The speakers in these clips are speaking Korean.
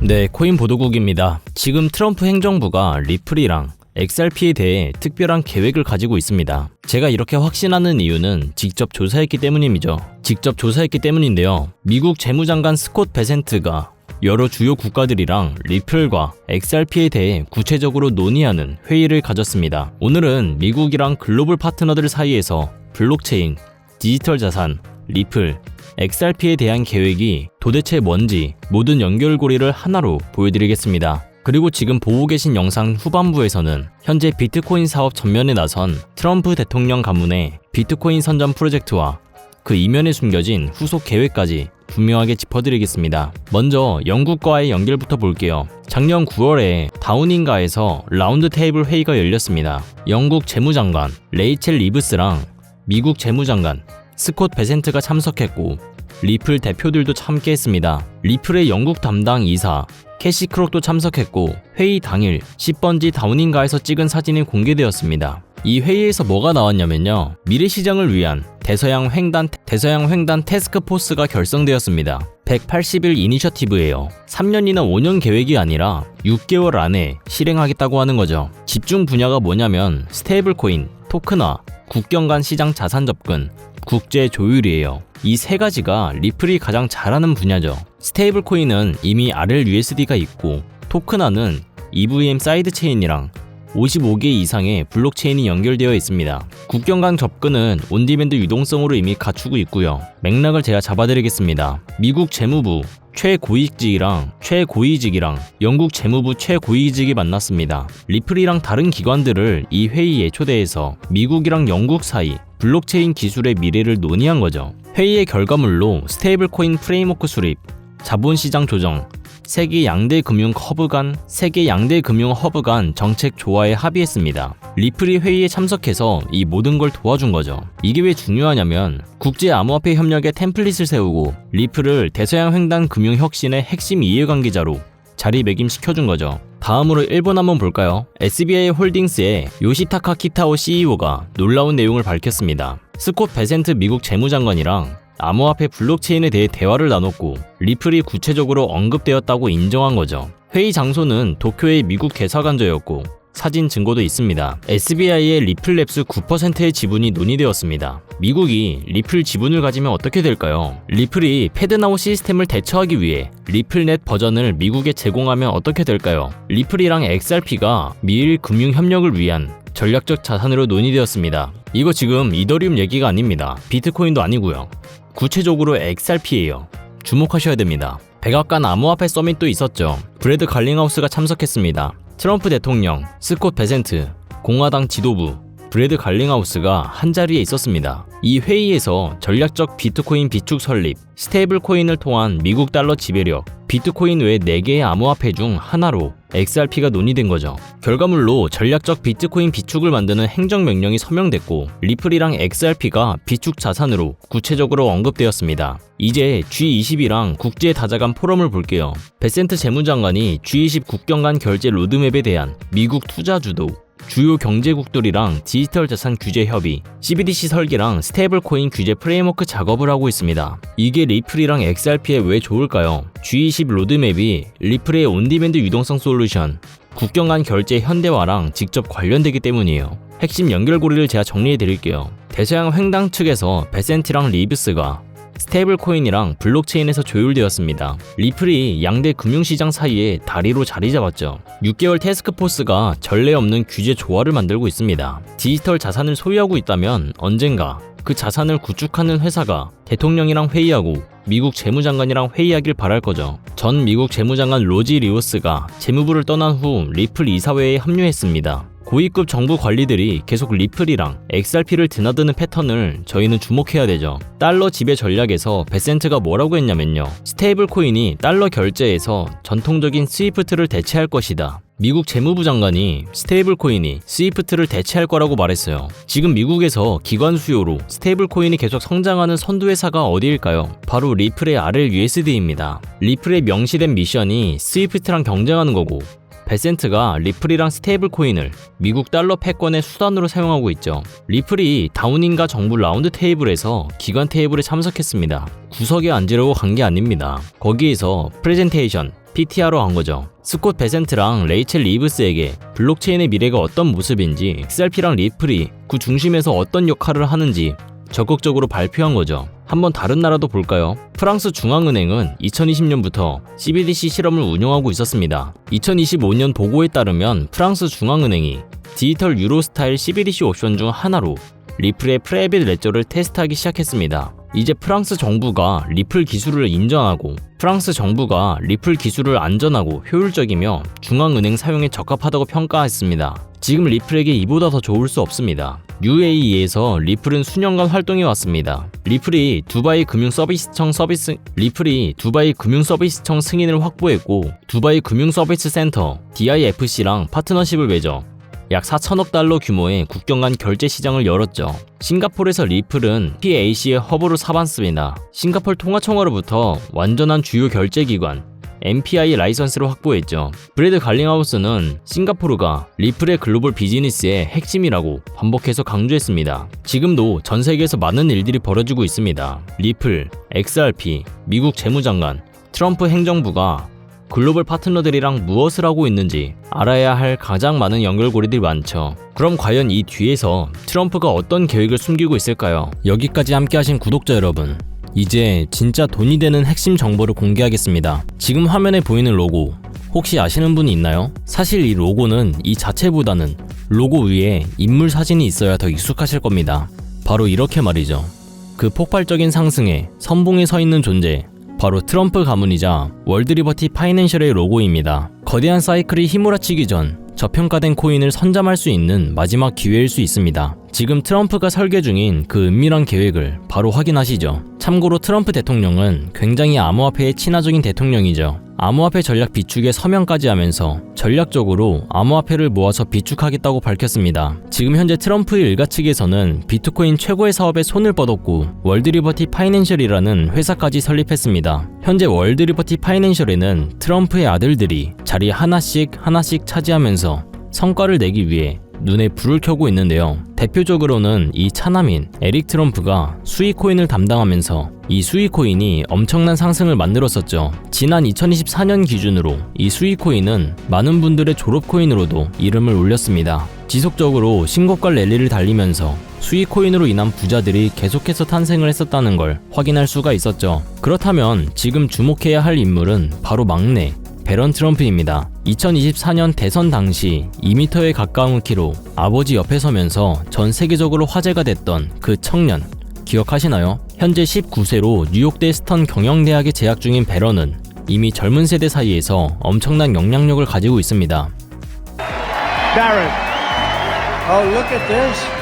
네, 코인 보도국입니다. 지금 트럼프 행정부가 리플이랑 XRP에 대해 특별한 계획을 가지고 있습니다. 제가 이렇게 확신하는 이유는 직접 조사했기 때문임이죠. 직접 조사했기 때문인데요. 미국 재무장관 스콧 베센트가 여러 주요 국가들이랑 리플과 XRP에 대해 구체적으로 논의하는 회의를 가졌습니다. 오늘은 미국이랑 글로벌 파트너들 사이에서 블록체인, 디지털 자산, 리플, XRP에 대한 계획이 도대체 뭔지 모든 연결고리를 하나로 보여드리겠습니다. 그리고 지금 보고 계신 영상 후반부에서는 현재 비트코인 사업 전면에 나선 트럼프 대통령 가문의 비트코인 선전 프로젝트와 그 이면에 숨겨진 후속 계획까지 분명하게 짚어드리겠습니다. 먼저 영국과의 연결부터 볼게요. 작년 9월에 다우닝가에서 라운드 테이블 회의가 열렸습니다. 영국 재무장관 레이첼 리브스랑 미국 재무장관 스콧 베센트가 참석했고 리플 대표들도 참여했습니다. 리플의 영국 담당 이사 캐시 크록도 참석했고 회의 당일 10번지 다우닝가에서 찍은 사진이 공개되었습니다. 이 회의에서 뭐가 나왔냐면요. 미래 시장을 위한 대서양 횡단 대서양 횡단 테스크 포스가 결성되었습니다. 180일 이니셔티브예요. 3년이나 5년 계획이 아니라 6개월 안에 실행하겠다고 하는 거죠. 집중 분야가 뭐냐면 스테이블 코인, 토큰화, 국경 간 시장 자산 접근, 국제 조율이에요. 이 세 가지가 리플이 가장 잘하는 분야죠. 스테이블 코인은 이미 RLUSD가 있고 토큰화는 EVM 사이드 체인이랑 55개 이상의 블록체인이 연결되어 있습니다. 국경 간 접근은 온디맨드 유동성으로 이미 갖추고 있고요. 맥락을 제가 잡아드리겠습니다. 미국 재무부 최고위직이랑 최고위직이랑 영국 재무부 최고위직이 만났습니다. 리플이랑 다른 기관들을 이 회의에 초대해서 미국이랑 영국 사이 블록체인 기술의 미래를 논의한 거죠. 회의의 결과물로 스테이블 코인 프레임워크 수립, 자본시장 조정, 세계 양대 금융 허브 간 세계 양대 금융 허브 간 정책 조화에 합의했습니다. 리플이 회의에 참석해서 이 모든 걸 도와준 거죠. 이게 왜 중요하냐면 국제 암호화폐 협력의 템플릿을 세우고 리플을 대서양 횡단 금융 혁신의 핵심 이해관계자로 자리매김시켜준 거죠. 다음으로 일본 한번 볼까요? SBI 홀딩스의 요시타카 키타오 CEO가 놀라운 내용을 밝혔습니다. 스콧 베센트 미국 재무장관이랑 암호화폐 블록체인에 대해 대화를 나눴고 리플이 구체적으로 언급되었다고 인정한 거죠. 회의 장소는 도쿄의 미국 대사관저였고 사진 증거도 있습니다. SBI의 리플랩스 9%의 지분이 논의되었습니다. 미국이 리플 지분을 가지면 어떻게 될까요? 리플이 패드나우 시스템을 대처하기 위해 리플넷 버전을 미국에 제공하면 어떻게 될까요? 리플이랑 XRP가 미일 금융 협력을 위한 전략적 자산으로 논의되었습니다. 이거 지금 이더리움 얘기가 아닙니다. 비트코인도 아니고요. 구체적으로 XRP예요. 주목하셔야 됩니다. 백악관 암호화폐 서밋도 있었죠. 브래드 갈링하우스가 참석했습니다. 트럼프 대통령, 스콧 베센트, 공화당 지도부, 브래드 갈링하우스가 한자리에 있었습니다. 이 회의에서 전략적 비트코인 비축 설립, 스테이블 코인을 통한 미국 달러 지배력, 비트코인 외 4개의 암호화폐 중 하나로 XRP가 논의된 거죠. 결과물로 전략적 비트코인 비축을 만드는 행정명령이 서명됐고 리플이랑 XRP가 비축 자산으로 구체적으로 언급되었습니다. 이제 G20이랑 국제 다자간 포럼을 볼게요. 베센트 재무장관이 G20 국경 간 결제 로드맵에 대한 미국 투자 주도, 주요 경제국들이랑 디지털 자산 규제 협의, CBDC 설계랑 스테이블 코인 규제 프레임워크 작업을 하고 있습니다. 이게 리플이랑 XRP에 왜 좋을까요? G20 로드맵이 리플의 온디맨드 유동성 솔루션, 국경 간 결제 현대화랑 직접 관련되기 때문이에요. 핵심 연결고리를 제가 정리해 드릴게요. 대서양 횡당 측에서 베센티랑 리브스가 스테이블 코인이랑 블록체인에서 조율되었습니다. 리플이 양대 금융시장 사이에 다리로 자리 잡았죠. 6개월 테스크포스가 전례 없는 규제 조화를 만들고 있습니다. 디지털 자산을 소유하고 있다면 언젠가 그 자산을 구축하는 회사가 대통령이랑 회의하고 미국 재무장관이랑 회의하길 바랄 거죠. 전 미국 재무장관 로지 리오스가 재무부를 떠난 후 리플 이사회에 합류했습니다. 고위급 정부 관리들이 계속 리플이랑 XRP를 드나드는 패턴을 저희는 주목해야 되죠. 달러 지배 전략에서 베센트가 뭐라고 했냐면요. 스테이블 코인이 달러 결제에서 전통적인 스위프트를 대체할 것이다. 미국 재무부 장관이 스테이블 코인이 스위프트를 대체할 거라고 말했어요. 지금 미국에서 기관 수요로 스테이블 코인이 계속 성장하는 선두 회사가 어디일까요? 바로 리플의 RLUSD입니다. 리플의 명시된 미션이 스위프트랑 경쟁하는 거고 베센트가 리플이랑 스테이블 코인을 미국 달러 패권의 수단으로 사용하고 있죠. 리플이 다우닝가 정부 라운드 테이블에서 기관 테이블에 참석했습니다. 구석에 앉으려고 간 게 아닙니다. 거기에서 프레젠테이션, PT하러 간 거죠. 스콧 베센트랑 레이첼 리브스에게 블록체인의 미래가 어떤 모습인지 XRP랑 리플이 그 중심에서 어떤 역할을 하는지 적극적으로 발표한 거죠. 한번 다른 나라도 볼까요? 프랑스 중앙은행은 2020년부터 CBDC 실험을 운영하고 있었습니다. 2025년 보고에 따르면 프랑스 중앙은행이 디지털 유로 스타일 CBDC 옵션 중 하나로 리플의 프라이빗 레저를 테스트하기 시작했습니다. 이제 프랑스 정부가 리플 기술을 인정하고 프랑스 정부가 리플 기술을 안전하고 효율적이며 중앙은행 사용에 적합하다고 평가했습니다. 지금 리플에게 이보다 더 좋을 수 없습니다. UAE에서 리플은 수년간 활동해 왔습니다. 리플이 두바이 금융 서비스청 서비스 리플이 두바이 금융 서비스청 승인을 확보했고 두바이 금융 서비스 센터 DIFC랑 파트너십을 맺어 약 4천억 달러 규모의 국경 간 결제 시장을 열었죠. 싱가포르에서 리플은 PAC의 허브로 삼았습니다. 싱가포르 통화청으로부터 완전한 주요 결제 기관 MPI 라이선스를 확보했죠. 브래드 갈링하우스는 싱가포르가 리플의 글로벌 비즈니스의 핵심이라고 반복해서 강조했습니다. 지금도 전 세계에서 많은 일들이 벌어지고 있습니다. 리플, XRP, 미국 재무장관, 트럼프 행정부가 글로벌 파트너들이랑 무엇을 하고 있는지 알아야 할 가장 많은 연결고리들이 많죠. 그럼 과연 이 뒤에서 트럼프가 어떤 계획을 숨기고 있을까요? 여기까지 함께 하신 구독자 여러분. 이제 진짜 돈이 되는 핵심 정보를 공개하겠습니다. 지금 화면에 보이는 로고 혹시 아시는 분이 있나요? 사실 이 로고는 이 자체보다는 로고 위에 인물 사진이 있어야 더 익숙하실 겁니다. 바로 이렇게 말이죠. 그 폭발적인 상승에 선봉에 서 있는 존재 바로 트럼프 가문이자 월드리버티 파이낸셜의 로고입니다. 거대한 사이클이 휘몰아치기 전 저평가된 코인을 선점할 수 있는 마지막 기회일 수 있습니다. 지금 트럼프가 설계 중인 그 은밀한 계획을 바로 확인하시죠. 참고로 트럼프 대통령은 굉장히 암호화폐에 친화적인 대통령이죠. 암호화폐 전략 비축에 서명까지 하면서 전략적으로 암호화폐를 모아서 비축하겠다고 밝혔습니다. 지금 현재 트럼프 일가 측에서는 비트코인 최고의 사업에 손을 뻗었고 월드리버티 파이낸셜이라는 회사까지 설립했습니다. 현재 월드리버티 파이낸셜에는 트럼프의 아들들이 자리 하나씩 하나씩 차지하면서 성과를 내기 위해 눈에 불을 켜고 있는데요. 대표적으로는 이 차남인 에릭 트럼프가 수익코인을 담당하면서 이 수익코인이 엄청난 상승을 만들었었죠. 지난 2024년 기준으로 이 수익코인은 많은 분들의 졸업코인으로도 이름을 올렸습니다. 지속적으로 신고가 랠리를 달리면서 수익코인으로 인한 부자들이 계속해서 탄생을 했었다는 걸 확인할 수가 있었죠. 그렇다면 지금 주목해야 할 인물은 바로 막내 베런 트럼프입니다. 2024년 대선 당시 2m에 가까운 키로 아버지 옆에 서면서 전 세계적으로 화제가 됐던 그 청년 기억하시나요? 현재 19세로 뉴욕대 스턴 경영대학에 재학 중인 베런은 이미 젊은 세대 사이에서 엄청난 영향력을 가지고 있습니다. Barrett. Oh, look at this.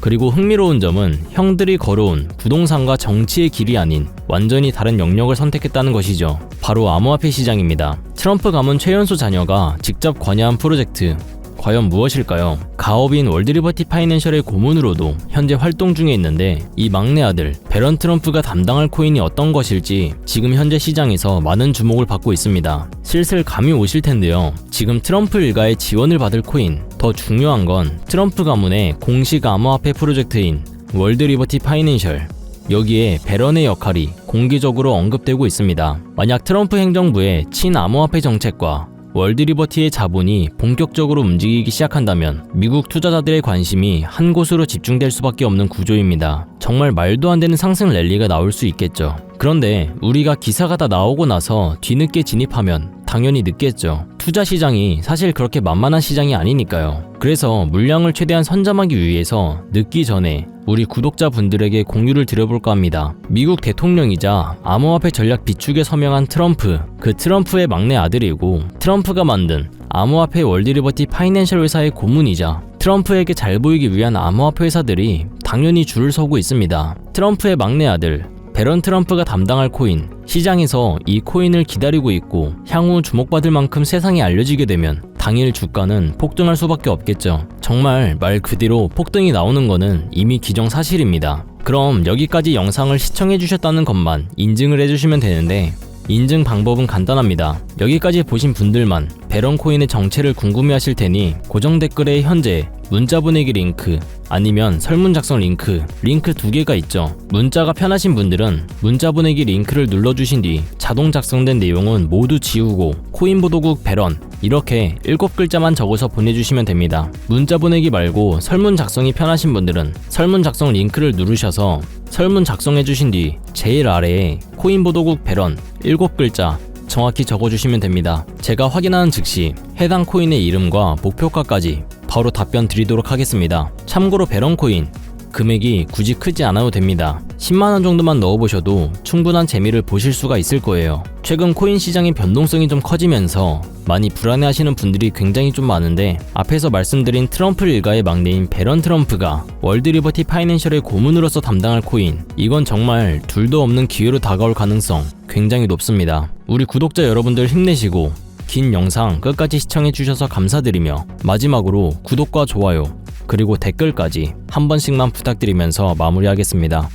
그리고 흥미로운 점은 형들이 걸어온 부동산과 정치의 길이 아닌 완전히 다른 영역을 선택했다는 것이죠. 바로 암호화폐 시장입니다. 트럼프 가문 최연소 자녀가 직접 관여한 프로젝트. 과연 무엇일까요? 가업인 월드리버티 파이낸셜의 고문으로도 현재 활동 중에 있는데 이 막내 아들 베런 트럼프가 담당할 코인이 어떤 것일지 지금 현재 시장에서 많은 주목을 받고 있습니다. 슬슬 감이 오실 텐데요. 지금 트럼프 일가의 지원을 받을 코인 더 중요한 건 트럼프 가문의 공식 암호화폐 프로젝트인 월드리버티 파이낸셜 여기에 베런의 역할이 공개적으로 언급되고 있습니다. 만약 트럼프 행정부의 친암호화폐 정책과 월드리버티의 자본이 본격적으로 움직이기 시작한다면 미국 투자자들의 관심이 한 곳으로 집중될 수밖에 없는 구조입니다. 정말 말도 안 되는 상승 랠리가 나올 수 있겠죠. 그런데 우리가 기사가 다 나오고 나서 뒤늦게 진입하면 당연히 늦겠죠. 투자 시장이 사실 그렇게 만만한 시장이 아니니까요. 그래서 물량을 최대한 선점하기 위해서 늦기 전에 우리 구독자분들에게 공유를 드려볼까 합니다. 미국 대통령이자 암호화폐 전략 비축에 서명한 트럼프, 그 트럼프의 막내 아들이고 트럼프가 만든 암호화폐 월드리버티 파이낸셜 회사의 고문이자 트럼프에게 잘 보이기 위한 암호화폐 회사들이 당연히 줄을 서고 있습니다. 트럼프의 막내 아들 베런 트럼프가 담당할 코인, 시장에서 이 코인을 기다리고 있고 향후 주목받을 만큼 세상에 알려지게 되면 당일 주가는 폭등할 수밖에 없겠죠. 정말 말 그대로 폭등이 나오는 거는 이미 기정사실입니다. 그럼 여기까지 영상을 시청해 주셨다는 것만 인증을 해주시면 되는데 인증 방법은 간단합니다. 여기까지 보신 분들만 베런 코인의 정체를 궁금해하실 테니 고정 댓글에 현재 문자 보내기 링크 아니면 설문 작성 링크 링크 두 개가 있죠. 문자가 편하신 분들은 문자 보내기 링크를 눌러주신 뒤 자동 작성된 내용은 모두 지우고 코인 보도국 베런 이렇게 7글자만 적어서 보내주시면 됩니다. 문자 보내기 말고 설문 작성이 편하신 분들은 설문 작성 링크를 누르셔서 설문 작성해주신 뒤 제일 아래에 코인 보도국 베런 7글자 정확히 적어주시면 됩니다. 제가 확인하는 즉시 해당 코인의 이름과 목표가까지 바로 답변 드리도록 하겠습니다. 참고로 베런 코인 금액이 굳이 크지 않아도 됩니다. 10만원 정도만 넣어보셔도 충분한 재미를 보실 수가 있을 거예요. 최근 코인 시장의 변동성이 좀 커지면서 많이 불안해 하시는 분들이 굉장히 좀 많은데 앞에서 말씀드린 트럼프 일가의 막내인 베런 트럼프가 월드 리버티 파이낸셜의 고문으로서 담당할 코인 이건 정말 둘도 없는 기회로 다가올 가능성 굉장히 높습니다. 우리 구독자 여러분들 힘내시고 긴 영상 끝까지 시청해주셔서 감사드리며 마지막으로 구독과 좋아요 그리고 댓글까지 한 번씩만 부탁드리면서 마무리하겠습니다.